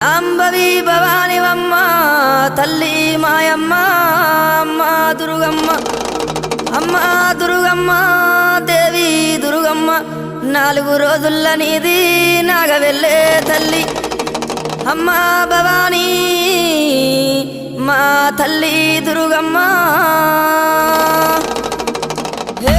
అంబవి భవానివమ్మ తల్లి మాయమ్మ అమ్మ దుర్గమ్మ అమ్మ దుర్గమ్మ దేవి దుర్గమ్మ. నాలుగు రోజుల నీది నాగవెళ్ళే తల్లి అమ్మ భవానీ మా తల్లి దుర్గమ్మ. ఏ